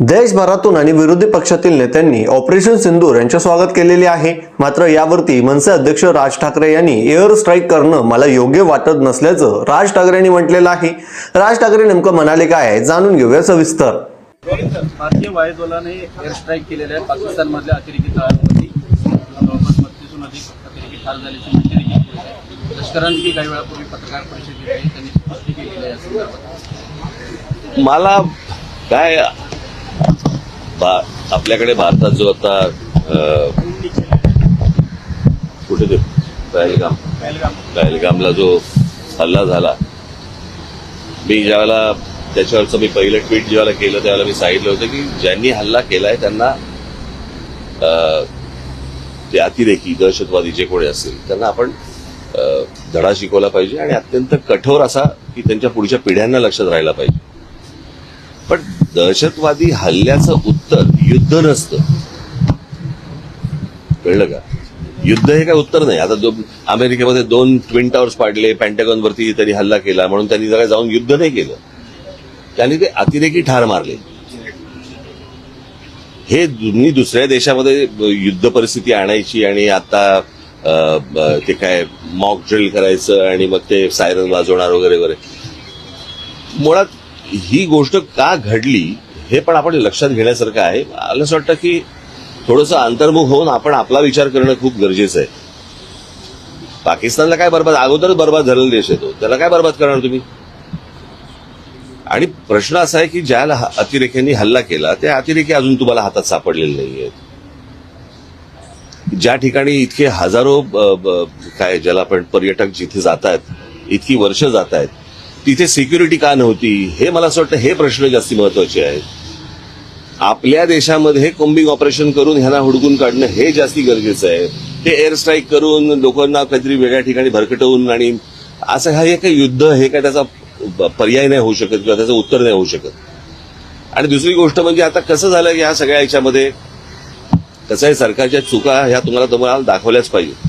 देशभरातून आणि विरोधी पक्षातील नेत्यांनी ऑपरेशन सिंदूर यांचे स्वागत केलेले आहे. मात्र यावरती मनसे अध्यक्ष राज ठाकरे यांनी एअर स्ट्राईक करणं मला योग्य वाटत नसल्याचं राज ठाकरे यांनी म्हटलेलं आहे. राज ठाकरे नेमकं म्हणाले काय आहे जाणून घेऊया सविस्तर. भारतीय वायुदलाने एअर स्ट्राईक केलेल्या आहे पाकिस्तानमधल्या अतिरेकी तळांवरती जवळपास बत्तीसहून अधिक अतिरेकी ठार झाल्याची माहिती देखील मिळत आहे. लष्कराने काही वेळापूर्वी पत्रकार परिषद घेतली त्यांनी स्पष्ट केलेली आहे मला काय बा आपल्याकडे भारतात जो आता कुठे ते पहलगाम? पहलगामला जो हल्ला झाला. मी ज्यावेळेला त्याच्यावरचं मी पहिलं ट्विट ज्यावेळेला केलं त्यावेळेला मी सांगितलं होतं की ज्यांनी हल्ला केलाय त्यांना ते अतिरेकी दहशतवादी जे कोणी असतील त्यांना आपण धडा शिकवला पाहिजे आणि अत्यंत कठोर असा की त्यांच्या पुढच्या पिढ्यांना लक्षात राहायला पाहिजे. पण दहशतवादी हल्ल्याचं उत्तर युद्ध नसतं. कळलं का? युद्ध हे काय उत्तर नाही. आता अमेरिकेमध्ये दोन ट्विन टॉवर्स पाडले पॅन्टॅगॉन वरती त्यांनी हल्ला केला म्हणून त्यांनी जरा जाऊन युद्ध नाही केलं. त्यांनी ते अतिरेकी ठार मारले. हे दोन्ही दुसऱ्या देशामध्ये युद्ध परिस्थिती आणायची आणि आता ते काय मॉक ड्रिल करायचं आणि मग ते सायरन वाजवणार वगैरे वगैरे. मुळात ही गोष्ट का घडली हे पण आपण लक्षात घेण्यासारखं आहे. मला असं वाटतं की थोडंसं अंतर्मुख होऊन आपण आपला विचार करणं खूप गरजेचं आहे. पाकिस्तानला काय बरबाद? अगोदरच बरबाद झालेला देश येतो त्याला काय बरबाद करणार तुम्ही? आणि प्रश्न असा आहे की ज्या अतिरेक्यांनी हल्ला केला त्या अतिरेकी अजून तुम्हाला हातात सापडलेले नाही आहेत ज्या ठिकाणी इतके हजारो ब- ब- काय ज्याला आपण पर्यटक जिथे जात आहेत इतकी वर्ष जात आहेत तिथे सिक्युरिटी का नव्हती? हे मला असं वाटतं हे प्रश्न जास्ती महत्त्वाचे आहेत. आपल्या देशामध्ये कोम्बिंग ऑपरेशन करून ह्यांना हुडकून काढणं हे जास्ती गरजेचं आहे. हे एअर स्ट्राईक करून लोकांना काहीतरी वेगळ्या ठिकाणी भरकटवून आणि असं हा हे काही युद्ध हे काय त्याचा पर्याय नाही होऊ शकत किंवा त्याचं उत्तर नाही होऊ शकत. आणि दुसरी गोष्ट म्हणजे आता कसं झालं की ह्या सगळ्या याच्यामध्ये? कसं आहे सरकारच्या चुका ह्या तुम्हाला तुम्हाला दाखवल्याच पाहिजे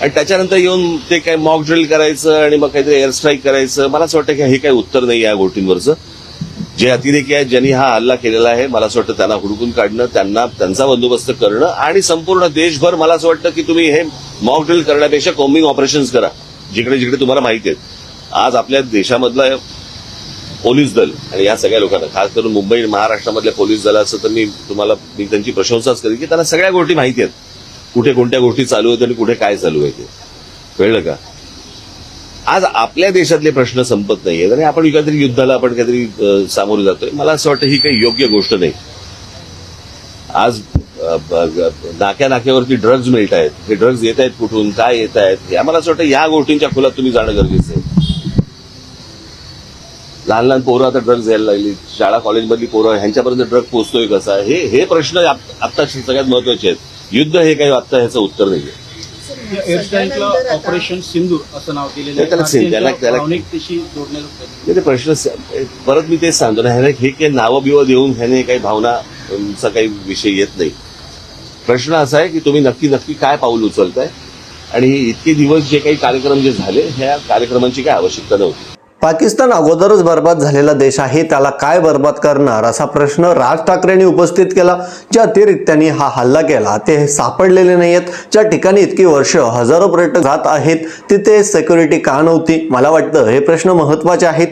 आणि त्याच्यानंतर येऊन ते काय मॉक ड्रिल करायचं आणि मग काहीतरी एअर स्ट्राईक करायचं मला असं वाटतं की हे काही उत्तर नाही या गोष्टींवरचं. जे अतिरेकी आहेत ज्यांनी हा हल्ला केलेला आहे मला असं वाटतं त्यांना हुडकून काढणं त्यांना त्यांचा बंदोबस्त करणं आणि संपूर्ण देशभर मला असं वाटतं की तुम्ही हे मॉक ड्रिल करण्यापेक्षा कॉम्बिंग ऑपरेशन्स करा जिकडे जिकडे तुम्हाला माहिती आहेत. आज आपल्या देशामधलं पोलीस दल आणि या सगळ्या लोकांना खास करून मुंबई महाराष्ट्रामधल्या पोलीस दलाचं तर मी तुम्हाला मी त्यांची प्रशंसाच करेन की त्यांना सगळ्या गोष्टी माहिती आहेत. कुठे कोणत्या गोष्टी चालू आहेत आणि कुठे काय चालू आहे ते. कळलं का? आज आपल्या देशातले प्रश्न संपत नाहीयेत आणि आपण काहीतरी युद्धाला आपण काहीतरी सामोरे जातोय. मला असं वाटतं ही काही योग्य गोष्ट नाही. आज नाक्या नाक्यावरती ड्रग्ज मिळत आहेत. हे ड्रग्ज येत आहेत कुठून काय येत आहेत या मला असं वाटतं या गोष्टींच्या खोलात तुम्ही जाणं गरजेचं आहे. लहान लहान पोरं आता ड्रग्ज घ्यायला लागली. शाळा कॉलेजमधली पोरं ह्यांच्यापर्यंत ड्रग पोहोचतोय कसा? हे हे प्रश्न आत- आत्ता सगळ्यात महत्त्वाचे आहेत. युद्ध हे काही आत्ता ह्याचं उत्तर एअर स्ट्राईकला ऑपरेशन सिंदूर असं नाव दिलेलं ते आहे. त्याला नाही, ते प्रश्न परत मी तेच सांगतो ना ह्याने हे काही नावं बिवं देऊन ह्याने काही भावनाचा काही विषय येत नाही. प्रश्न असा आहे की तुम्ही नक्की नक्की काय पाऊल उचलताय? आणि इतके दिवस जे काही कार्यक्रम जे झाले ह्या कार्यक्रमांची काय आवश्यकता नव्हती. पाकिस्तान अगोदरच बर्बाद झालेला देश आहे त्याला काय बर्बाद करणार असा प्रश्न राज ठाकरेंनी उपस्थित केला ज्या अतिरिक्त्यांनी हा हल्ला केला. ते सापडलेले नाही आहेत ज्या ठिकाणी इतकी वर्ष हजारो पर्यटक जात आहेत तिथे सेक्युरिटी का नव्हती? मला वाटतं हे प्रश्न महत्त्वाचे आहेत.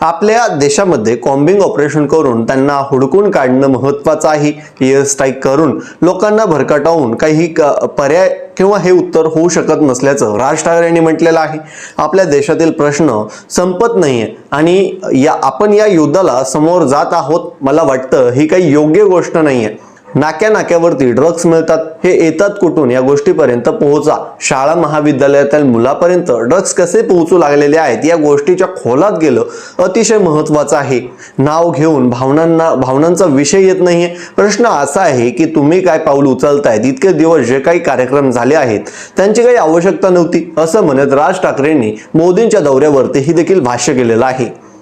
आपल्या देशामध्ये कॉम्बिंग ऑपरेशन करून त्यांना हुडकून काढणं महत्त्वाचं आहे. एअर स्ट्राईक करून लोकांना भरकटावून काही क- पर्याय किंवा हे उत्तर होऊ शकत नसल्याचं राज ठाकरे यांनी म्हटलेलं आहे. आपल्या देशातील प्रश्न संपत नाहीये. आणि या आपण या युद्धाला समोर जात आहोत मला वाटतं ही काही योग्य गोष्ट नाहीये. नाक्या नाक्यावरती ड्रग्ज मिळतात हे येतात कुठून? या गोष्टीपर्यंत पोहोचा. शाळा महाविद्यालयातील मुलापर्यंत ड्रग्ज कसे पोहोचू लागलेले आहेत या गोष्टीच्या खोलात गेलं अतिशय महत्वाचं आहे. नाव घेऊन भावनांना भावनांचा विषय येत नाहीये. प्रश्न असा आहे की तुम्ही काय पाऊल उचलतायत? इतके दिवस जे काही कार्यक्रम झाले आहेत त्यांची काही आवश्यकता नव्हती असं म्हणत राज ठाकरेंनी मोदींच्या दौऱ्यावरती ही देखील भाष्य केलेलं आहे.